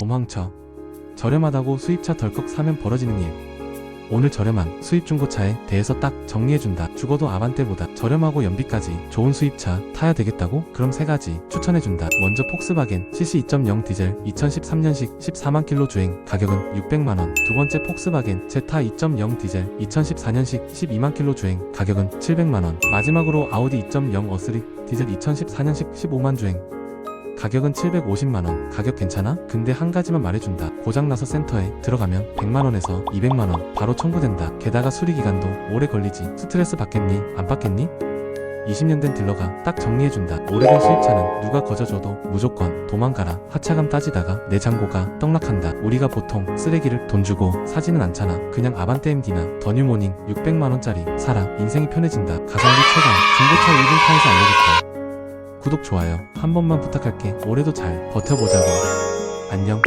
도망쳐. 저렴하다고 수입차 덜컥 사면 벌어지는 일. 오늘 저렴한 수입 중고차에 대해서 딱 정리해준다. 죽어도 아반떼보다 저렴하고 연비까지 좋은 수입차 타야 되겠다고? 그럼 세 가지 추천해준다. 먼저 폭스바겐 CC 2.0 디젤 2013년식 14만 킬로 주행 가격은 600만 원. 두 번째 폭스바겐 제타 2.0 디젤 2014년식 12만 킬로 주행 가격은 700만 원. 마지막으로 아우디 2.0 어스리 디젤 2014년식 15만 주행 가격은 750만원. 가격 괜찮아? 근데 한 가지만 말해준다. 고장나서 센터에 들어가면 100만원에서 200만원 바로 청구된다. 게다가 수리기간도 오래 걸리지. 스트레스 받겠니? 안 받겠니? 20년 된 딜러가 딱 정리해준다. 오래된 수입차는 누가 거저줘도 무조건 도망가라. 하차감 따지다가 내 잔고가 떡락한다. 우리가 보통 쓰레기를 돈 주고 사지는 않잖아. 그냥 아반떼 MD나 더 뉴모닝 600만원짜리 사라. 인생이 편해진다. 가성비 최강. 중고차 1분 타에서 알려줄게. 구독, 좋아요 한 번만 부탁할게. 올해도 잘 버텨보자고. 안녕.